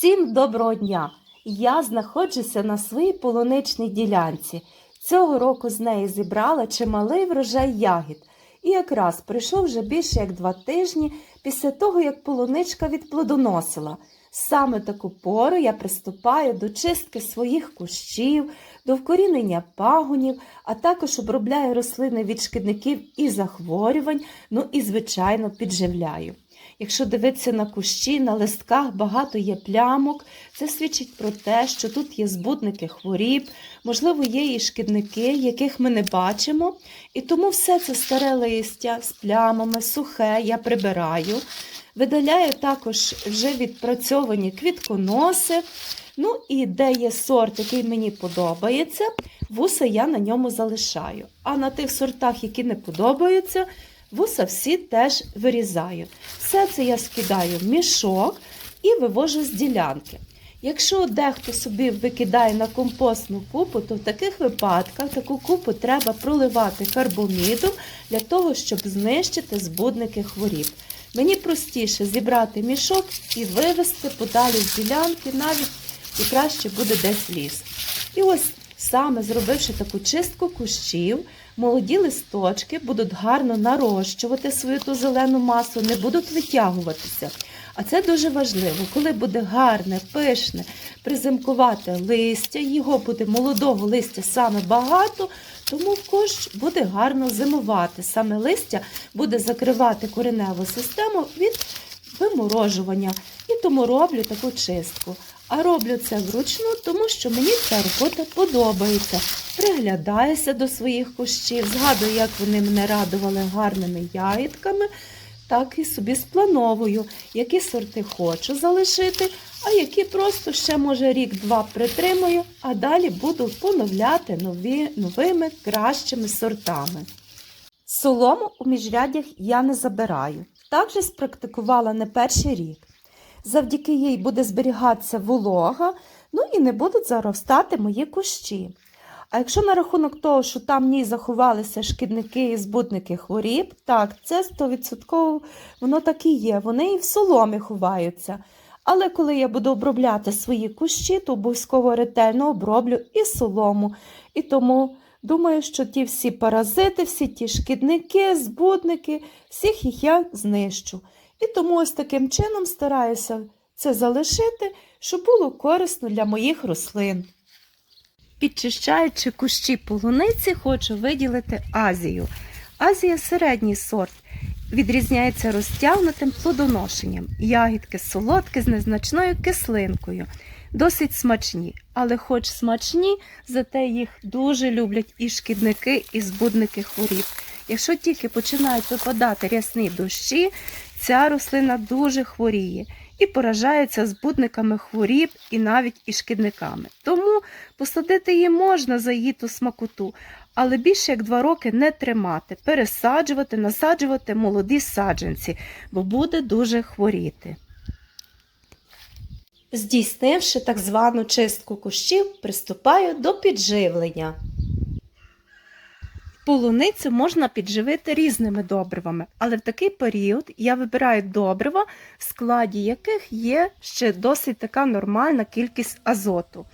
Всім доброго дня! Я знаходжуся на своїй полуничній ділянці. Цього року з неї зібрала чималий врожай ягід. І якраз пройшов вже більше як два тижні після того, як полуничка відплодоносила. Саме таку пору я приступаю до чистки своїх кущів, до вкорінення пагонів, а також обробляю рослини від шкідників і захворювань, ну і, звичайно, підживляю. Якщо дивитися на кущі, на листках багато є плямок, це свідчить про те, що тут є збудники хворіб, можливо, є і шкідники, яких ми не бачимо. І тому все це старе листя з плямами, сухе я прибираю. Видаляю також вже відпрацьовані квітконоси. Ну і де є сорт, який мені подобається, вуса я на ньому залишаю. А на тих сортах, які не подобаються, вуса всі теж вирізаю. Все це я скидаю в мішок і вивожу з ділянки. Якщо дехто собі викидає на компостну купу, то в таких випадках таку купу треба проливати карбомідом для того, щоб знищити збудники хворіб. Мені простіше зібрати мішок і вивезти подалі з ділянки, навіть і краще буде десь ліс. І ось саме зробивши таку чистку кущів, молоді листочки будуть гарно нарощувати свою ту зелену масу, не будуть витягуватися. А це дуже важливо, коли буде гарне, пишне, приземкувате листя, його буде молодого листя саме багато, тому кущ буде гарно зимувати. Саме листя буде закривати кореневу систему від виморожування. І тому роблю таку чистку. А роблю це вручну, тому що мені ця робота подобається. Приглядаюся до своїх кущів, згадую, як вони мене радували гарними ягідками, так і собі сплановую, які сорти хочу залишити, а які просто ще, може, рік-два притримую, а далі буду поновляти нові, новими кращими сортами. Солому у міжрядях я не забираю. Так спрактикувала не перший рік. Завдяки їй буде зберігатися волога, ну і не будуть заростати мої кущі. А якщо на рахунок того, що там в ній заховалися шкідники і збутники хворіб, так, це 100% воно так і є. Вони і в соломі ховаються. Але коли я буду обробляти свої кущі, то обов'язково ретельно оброблю і солому. І тому думаю, що ті всі паразити, всі ті шкідники, збудники, всіх їх я знищу. І тому ось таким чином стараюся це залишити, щоб було корисно для моїх рослин. Підчищаючи кущі полуниці, хочу виділити Азію. Азія середній сорт. Відрізняється розтягнутим плодоношенням. Ягідки солодкі з незначною кислинкою. Досить смачні, але хоч смачні, зате їх дуже люблять і шкідники, і збудники хворіб. Якщо тільки починають випадати рясні дощі, ця рослина дуже хворіє і поражається збудниками хворіб і навіть і шкідниками. Тому посадити її можна за її ту смакоту, але більше як два роки не тримати, пересаджувати, насаджувати молоді саджанці, бо буде дуже хворіти. Здійснивши так звану чистку кущів, приступаю до підживлення. Полуницю можна підживити різними добривами, але в такий період я вибираю добрива, в складі яких є ще досить така нормальна кількість азоту.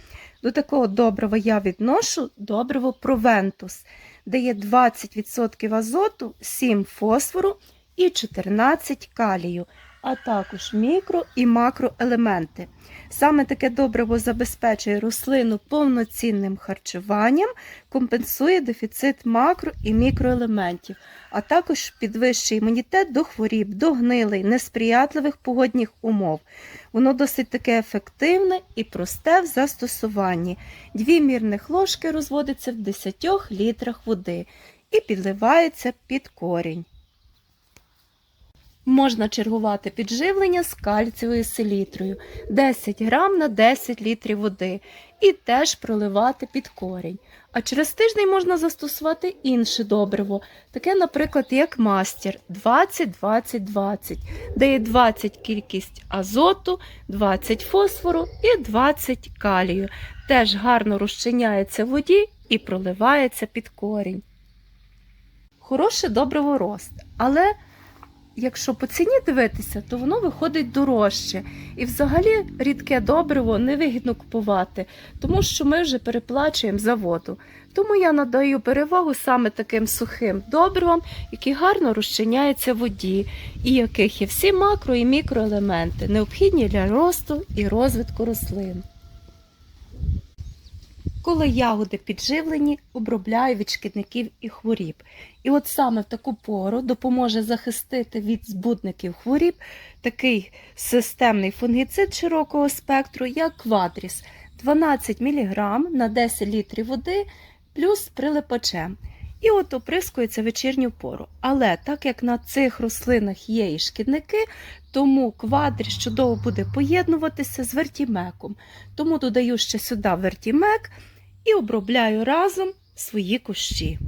До такого добрива я відношу добриво Провентус, де є 20% азоту, 7 фосфору і 14 калію, а також мікро і макроелементи. Саме таке добриво забезпечує рослину повноцінним харчуванням, компенсує дефіцит макро і мікроелементів, а також підвищує імунітет до хворіб, до гнилей, несприятливих погодних умов. Воно досить таке ефективне і просте в застосуванні. Дві мірних ложки розводиться в 10 літрах води і підливається під корінь. Можна чергувати підживлення з кальцієвою селітрою 10 грам на 10 літрів води і теж проливати під корінь. А через тиждень можна застосувати інше добриво, таке, наприклад, як мастер 20-20-20, де є 20 кількість азоту, 20 фосфору і 20 калію. Теж гарно розчиняється в воді і проливається під корінь. Хороше добриво рост, але якщо по ціні дивитися, то воно виходить дорожче. І взагалі рідке добриво невигідно купувати, тому що ми вже переплачуємо за воду. Тому я надаю перевагу саме таким сухим добривам, які гарно розчиняються в воді, і яких є всі макро і мікроелементи, необхідні для росту і розвитку рослин. Коли ягоди підживлені, обробляю від шкідників і хворіб. І от саме в таку пору допоможе захистити від збудників хворіб такий системний фунгіцид широкого спектру, як квадріс 12 мг на 10 літрів води плюс прилипачем. І от оприскується вечірню пору. Але так як на цих рослинах є і шкідники, тому квадріс чудово буде поєднуватися з вертімеком. Тому додаю ще сюди вертімек і обробляю разом свої кущі.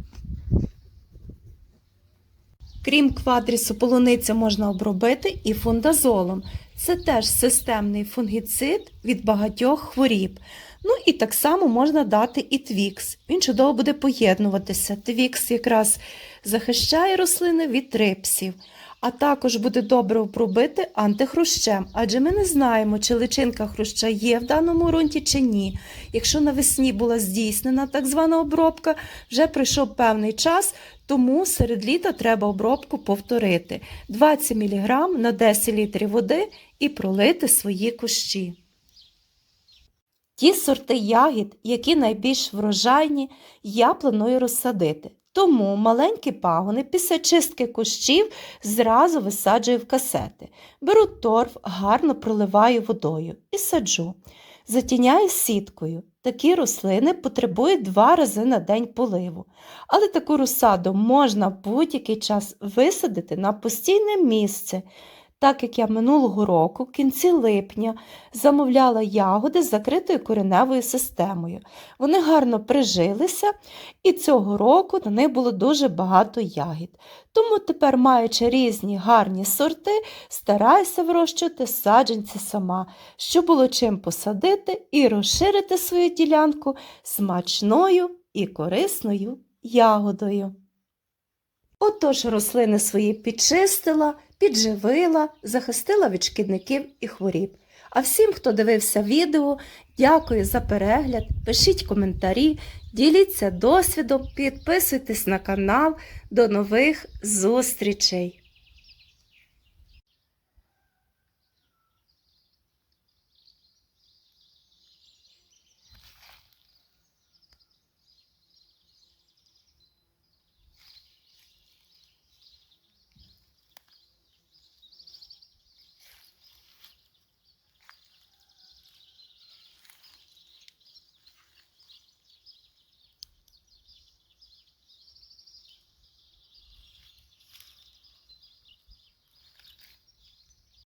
Крім квадрісу, полуницю можна обробити і фундазолом. Це теж системний фунгіцид від багатьох хворіб. Ну і так само можна дати і твікс. Він чудово буде поєднуватися. Твікс якраз захищає рослини від трипсів. А також буде добре обробити антихрущем, адже ми не знаємо, чи личинка хруща є в даному ґрунті чи ні. Якщо навесні була здійснена так звана обробка, вже пройшов певний час, тому серед літа треба обробку повторити 20 мг на 10 літрів води і пролити свої кущі. Ті сорти ягід, які найбільш врожайні, я планую розсадити. Тому маленькі пагони після чистки кущів зразу висаджую в касети. Беру торф, гарно проливаю водою і саджу. Затіняю сіткою. Такі рослини потребують два рази на день поливу. Але таку розсаду можна в будь-який час висадити на постійне місце, так як я минулого року, в кінці липня, замовляла ягоди з закритою кореневою системою. Вони гарно прижилися, і цього року на них було дуже багато ягід. Тому тепер, маючи різні гарні сорти, стараюся вирощувати саджанці сама, щоб було чим посадити і розширити свою ділянку смачною і корисною ягодою. Отож рослини свої підчистила, підживила, захистила від шкідників і хворіб. А всім, хто дивився відео, дякую за перегляд, пишіть коментарі, діліться досвідом, підписуйтесь на канал. До нових зустрічей!